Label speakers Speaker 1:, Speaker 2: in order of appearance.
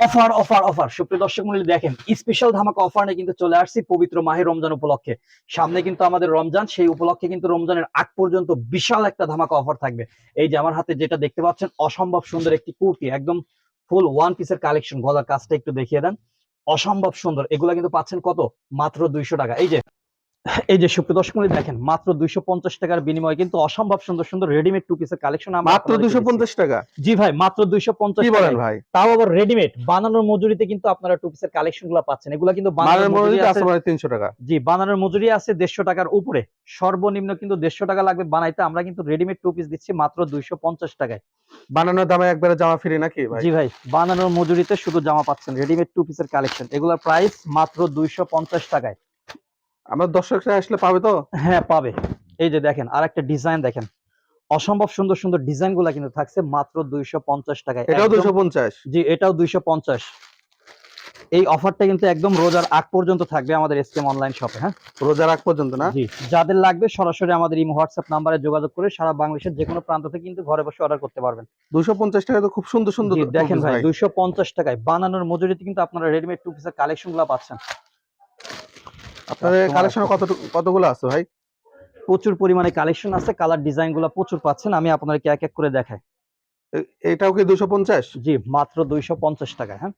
Speaker 1: Offer offer offer সুপ্রিয় দর্শক মন্ডলী, দেখেন স্পেশাল ধামাকা অফার নিয়ে কিন্তু চলে আসছি পবিত্র মাহে রমজান উপলক্ষে। সামনে কিন্তু আমাদের রমজান, সেই উপলক্ষে কিন্তু রমজানের আগ পর্যন্ত বিশাল একটা ধামাকা অফার থাকবে। এই যে আমার হাতে যেটা দেখতে পাচ্ছেন, অসম্ভব সুন্দর একটি কুর্তি, একদম ফুল ওয়ান পিসের কালেকশন গলার কাজটা একটু দেখিয়ে দেন। অসম্ভব সুন্দর। এগুলা কিন্তু পাচ্ছেন কত? মাত্র দুইশো টাকা। এই যে এই যে সুপ্রিয় দর্শক মন্ডলী দেখেন মাত্র দুইশো পঞ্চাশ টাকার বিনিময়ে কিন্তু অসম্ভব সুন্দর সুন্দর রেডিমেড টু পিসের কালেকশন
Speaker 2: মাত্র দুশো পঞ্চাশ টাকা?
Speaker 1: জি ভাই মাত্র দুইশো পঞ্চাশ
Speaker 2: বলেন ভাই?
Speaker 1: তাও আবার রেডিমেড বানানোর মজুরিতে কিন্তু আপনারা টু পিসের কালেকশনগুলো পাচ্ছেন। এগুলা কিন্তু বানানোর মজুরি আছে
Speaker 2: মানে তিনশো টাকা।
Speaker 1: জি বানানোর মজুরি আছে দেড়শো টাকার উপরে। সর্বনিম্ন কিন্তু দেড়শো টাকা লাগবে বানাইতে। আমরা কিন্তু রেডিমেড টু পিস দিচ্ছি মাত্র দুইশো পঞ্চাশ টাকায়।
Speaker 2: বানানোর দামে একবারে জামা ফ্রি নাকি ভাই?
Speaker 1: জি ভাই বানানোর মজুরিতে শুধু জামা পাচ্ছেন রেডিমেড টু পিসের কালেকশন এগুলোর প্রাইস মাত্র দুইশো পঞ্চাশ টাকায়।
Speaker 2: আমার দর্শকরা আসলে পাবে তো?
Speaker 1: হ্যাঁ পাবে। এই যে দেখেন আর একটা ডিজাইন দেখেন। অসম্ভব সুন্দর সুন্দর ডিজাইনগুলা কিন্তু থাকছে মাত্র দুইশো পঞ্চাশ টাকায়।
Speaker 2: এটাও দুশো পঞ্চাশ?
Speaker 1: জি এটাও দুইশো পঞ্চাশ। এই অফারটা কিন্তু একদম রোজার আগ পর্যন্ত থাকবে আমাদের এসকেম অনলাইন শপে হ্যাঁ?
Speaker 2: রোজার আগ পর্যন্ত না?
Speaker 1: জি যাদের লাগবে সরাসরি আমাদের ইমো হোয়াটসঅ্যাপ নাম্বারে যোগাযোগ করে সারা বাংলাদেশের যে কোনো প্রান্ত থেকে কিন্তু ঘরে বসে অর্ডার করতে পারবেন।
Speaker 2: দুশো পঞ্চাশ টাকা তো খুব সুন্দর সুন্দর
Speaker 1: দেখেন ভাই দুইশো পঞ্চাশ টাকায়। বানানোর মজুরিতে কিন্তু আপনারা রেডিমেড টু পিসের কালেকশনগুলো পাচ্ছেন।
Speaker 2: আপনাদের কালেকশন কত কতগুলো আছে ভাই?
Speaker 1: প্রচুর পরিমাণে কালেকশন আছে কালার ডিজাইনগুলো প্রচুর পাচ্ছেন আমি আপনাদেরকে এক এক করে দেখাই।
Speaker 2: এটাও কি দুশো পঞ্চাশ?
Speaker 1: জি মাত্র দুইশো পঞ্চাশ টাকা হ্যাঁ?